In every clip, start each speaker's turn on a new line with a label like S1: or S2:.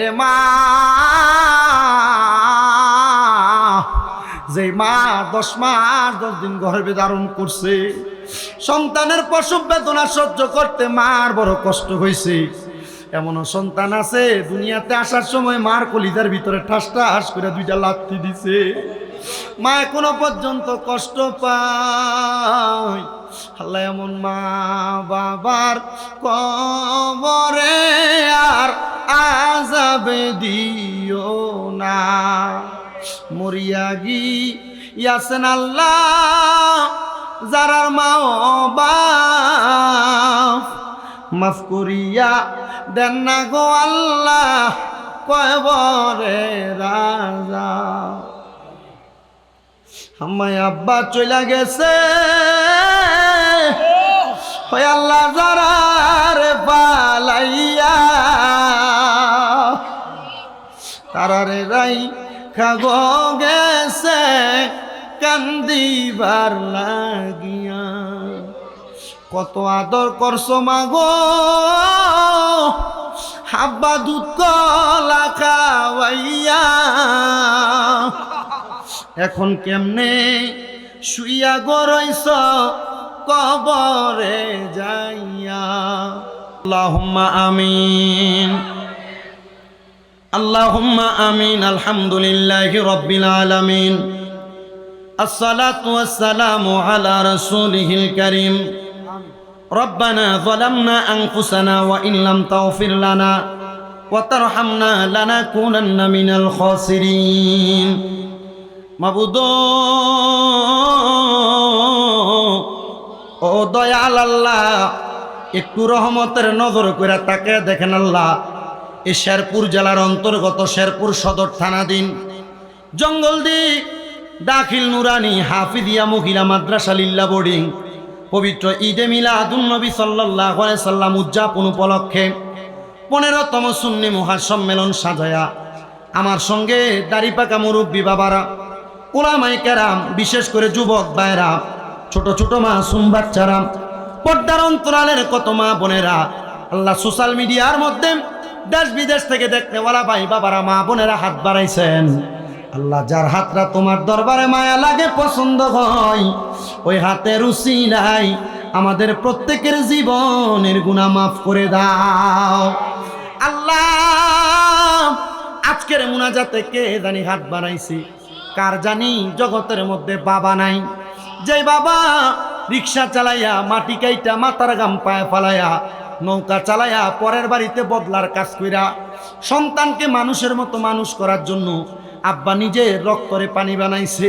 S1: হায়রে মা যে মা দশ মাস, দশ দিন গর্ভে ধারণ করছে, সন্তানের প্রসব বেদনা সহ্য করতে মার বড় কষ্ট হয়েছে এমনও সন্তান আছে, দুনিয়াতে আসার সময় মার কলিজার ভিতরে ঠাস ঠাস করে দুইটা লাথি দিছে। মা এখনও পর্যন্ত কষ্ট পায়। আল্লাহ এমন মা বাবার কবরে আজাবে দিও না? মরিয়া গি ইয়াসেন আল্লাহ যারার মা বাপ। মাফ করিয়া দেন না গো আল্লাহ কয়বরে রাজা। আমায় আব্বা চলে গেছে। হয় আল্লাহ যারার খাগ গেছে, কান্দিবার লাগিয়া। কত আদর করছ মাগো, হাব্বা দুধ কলা খাওয়াইয়া। এখন কেমনে শুইয়া গরইছ কবরে যাইয়া। আল্লাহুম্মা আমিন। আল্লাহুম্মা আমিন আলহামদুলিল্লাহি রাব্বিল আলামিন الصلاة والسلام على رسوله الكريم ربنا ظلمنا أنفسنا وإن لم تغفر لنا وترحمنا لنكونن من الخاسرين মাবুদ ও দয়াল আল্লাহ একটু রহমতের নজর করে তাকে দেখেন আল্লাহ এই শেরপুর জেলার অন্তর্গত শেরপুর সদর থানাধীন। জঙ্গলদি দাখিল নুরানি হাফিদিয়া মহিলা মাদ্রাসা লিল্লা বোর্ডিং। পবিত্র ঈদে মিলা আদুল নবী সাল্লাহ সাল্লাম উদযাপন উপলক্ষে পনেরোতম সুন্নি মহাসম্মেলন সাজায়া। আমার সঙ্গে দাড়িপাকা মুরব্বী বাবারা ওলামাই বিশেষ করে যুবক ভাইরা ছোট ছোট মাসুম বাচ্চারা, পর্দার অন্তরালের কত মা বোনেরা, আল্লাহ সোশ্যাল মিডিয়ার মধ্যে দেশ বিদেশ থেকে দেখতে ওলা ভাই বাবারা, মা বোনেরা হাত বাড়াইছেন। আল্লাহ, যার হাতটা তোমার দরবারে মায়া লাগে, পছন্দ হয়, ওই হাতে রুচি নাই। আমাদের প্রত্যেকের জীবনের গুণা মাফ করে দাও। আল্লাহ, আজকের মুনাজাতে কে জানি হাত বাড়াইছি? কার জানি জগতের মধ্যে বাবা নাই। যে বাবা রিক্সা চালাইয়া, মাটি কাইটা মাতার গাম পায়ে ফালাইয়া নৌকা চালাইয়া পরের বাড়িতে বদলার কাজ কইরা সন্তানকে মানুষের মতো মানুষ করার জন্য আব্বা নিজে রক্তরে পানি বানাইছে।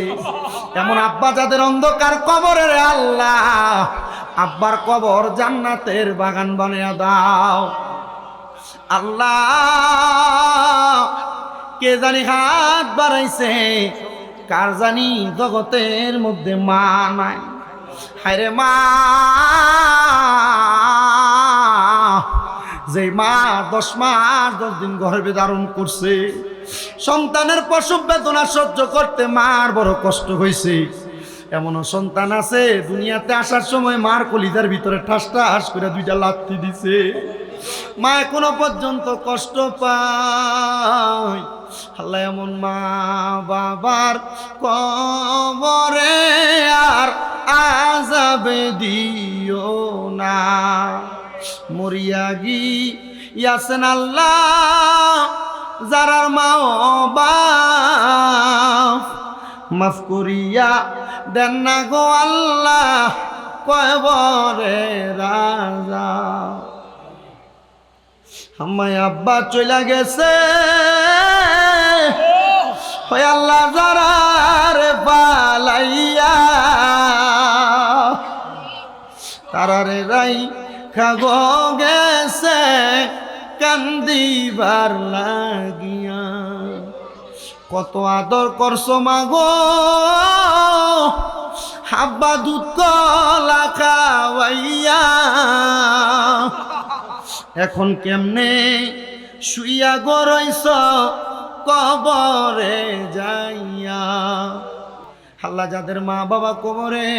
S1: এমন আব্বা যাদের অন্ধকার কবরের আল্লাহ, আব্বার কবর জান্নাতের বাগান বানিয়ে দাও। আল্লাহ, কে জানি হাত বাড়াইছে, কার জানি জগতের মধ্যে মা নাই। হায়রে মা! যে মা দশ মাস, দশ দিন গর্ভে ধারণ করছে, সন্তানের প্রসব বেদনা সহ্য করতে মার বড় কষ্ট হয়েছে। এমনও সন্তান আছে, দুনিয়াতে আসার সময় মার কলিজার ভিতরে ঠাস ঠাস করে দুইটা লাথি দিছে। মা এখনও পর্যন্ত কষ্ট পায়। আল্লাহ এমন মা বাবার কবরে আর আজাবে দিও না। মরিয়া গি ইয়াসেন আল্লাহ যারার মা বাপ। মাফ করিয়া দেন না গো আল্লাহ কয়বরে রাজা। আমায় আব্বা চলে গেছে। হয় আল্লাহ যারার পালাইয়া তারারে রাই খাগ গেছে কান্দিবার লাগিয়া। কত আদর করছ মাগো, হাব্বা দুধ কলা খাওয়াইয়া। এখন কেমনে শুইয়া গরইছ কবরে যাইয়া। হাল্লা যাদের মা বাবা কবরে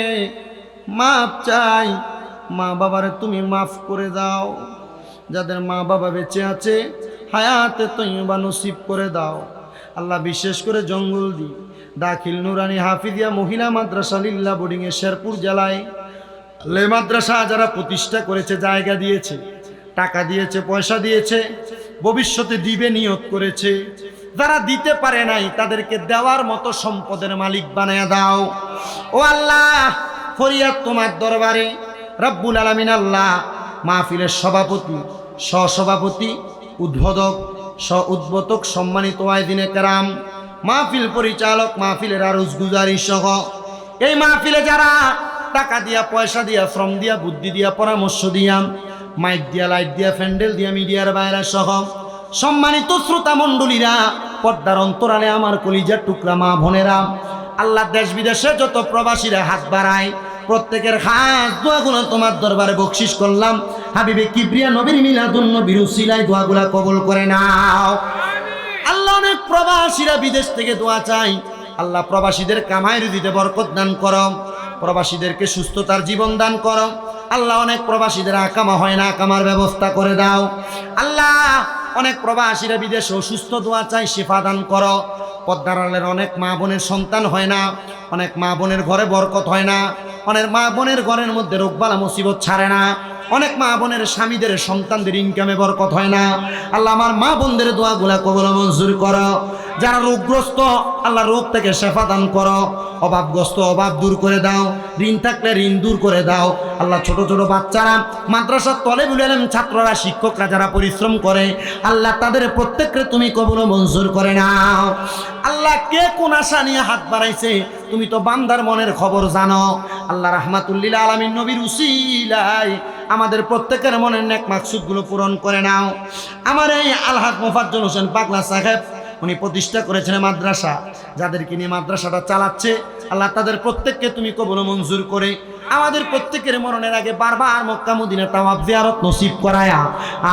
S1: মাপ চাই মা বাবারে তুমি মাফ করে দাও। যাদের মা বাবা বেঁচে আছে, হায়াতে তৈবা নসিব করে দাও। আল্লাহ বিশেষ করে জঙ্গল দি দাখিল নুরানি হাফিদিয়া মহিলা মাদ্রাসা লিল্লা বোর্ডিংয়ে শেরপুর জেলায়। লে মাদ্রাসা যারা প্রতিষ্ঠা করেছে, জায়গা দিয়েছে, টাকা দিয়েছে, পয়সা দিয়েছে, ভবিষ্যতে দিবে, নিয়োগ করেছে। যারা দিতে পারে নাই, তাদেরকে দেওয়ার মতো সম্পদের মালিক বানায় দাও। ও আল্লাহ, ফরিয়াদ তোমার দরবারে। রব্বুল আলমিন আল্লাহ মাহফিলের সভাপতি, সহসভাপতি, উদ্বোধক স উদ্বোধক সম্মানিত আয়দিনে কেরাম, মাহফিল পরিচালক, মাহফিলের আরজ গুজারি সহ এই মাহফিলে যারা টাকা দিয়া, পয়সা দিয়া, শ্রম দিয়া, বুদ্ধি দিয়া, পরামর্শ দিয়া, মাইক দিয়া, লাইট দিয়া, ফ্যান্ডেল দিয়া, মিডিয়ার বাইরা সহ সম্মানিত শ্রোতা মণ্ডলীরা, পর্দার অন্তরালে আমার কলিজার টুকরা মা বোনেরা, আল্লাহ দেশ বিদেশে যত প্রবাসীরা হাত বাড়ায় প্রত্যেকের হাত দোয়াগুলো তোমার দরবারে বকশিস করলাম। হাবিবে কিবরিয়া নবীর মিলাদুন নবীর উসিলায় দোয়াগুলা কবল করে নাও। আল্লাহ অনেক প্রবাসীরা বিদেশ থেকে দোয়া চাই আল্লাহ প্রবাসীদের কামাইয়ের দিতে বরকত দান করো। প্রবাসীদেরকে সুস্থতার জীবন দান করো। আল্লাহ অনেক প্রবাসীদের আকামা হয় না আকামার ব্যবস্থা করে দাও। আল্লাহ অনেক প্রবাসীরা বিদেশে অসুস্থ দোয়া চাই শেফা দান করো। পদ্মারালের অনেক মা বোনের সন্তান হয় না, অনেক মা বোনের ঘরে বরকত হয় না, অনেক মা বোনের ঘরের মধ্যে রোগবালা মুসিবত ছাড়ে না, অনেক মা বোনের স্বামীদের সন্তানদের ইনকামে বরকত হয় না। আল্লাহ আমার মা বোনদের দোয়াগুলা কবল মঞ্জুর করো। যারা রোগগ্রস্ত, আল্লাহ রোগ থেকে শেফা দান করো। অভাবগ্রস্ত, অভাব দূর করে দাও। ঋণ থাকলে ঋণ দূর করে দাও। আল্লাহ ছোট ছোট বাচ্চারা, মাদ্রাসার তলে বুলেন ছাত্ররা, শিক্ষকরা যারা পরিশ্রম করে, আল্লাহ তাদের প্রত্যেককে তুমি কবল মঞ্জুর করে নাও। আল্লাহ কে কোন আশা নিয়ে হাত বাড়াইছে, তুমি তো বান্দার মনের খবর জানো। আল্লাহ রাহমাতুল্লিল আলমিন নবীর উসিলাই আমাদের প্রত্যেকের মনের নেক মাকসুদগুলো পূরণ করে নাও। আমার এই আলহাদ মোফাজ্জল হোসেন পাগলা সাহেব উনি প্রতিষ্ঠা করেছেন মাদ্রাসা। যাদেরকে নিয়ে মাদ্রাসাটা চালাচ্ছে, আল্লাহ তাদের প্রত্যেককে তুমি কবল মঞ্জুর করে। আমাদের প্রত্যেকের মরণের আগে বারবার মক্কা মদিনা তাওয়াব জিয়ারত নসিব করায়া,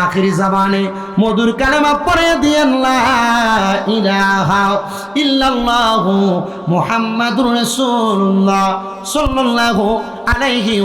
S1: আখিরি জাবানে মধুর কালেমা পড়ে দিয়েন লা ইলাহা ইল্লাল্লাহু মুহাম্মাদুর রাসূলুল্লাহ সাল্লাল্লাহু আলাইহি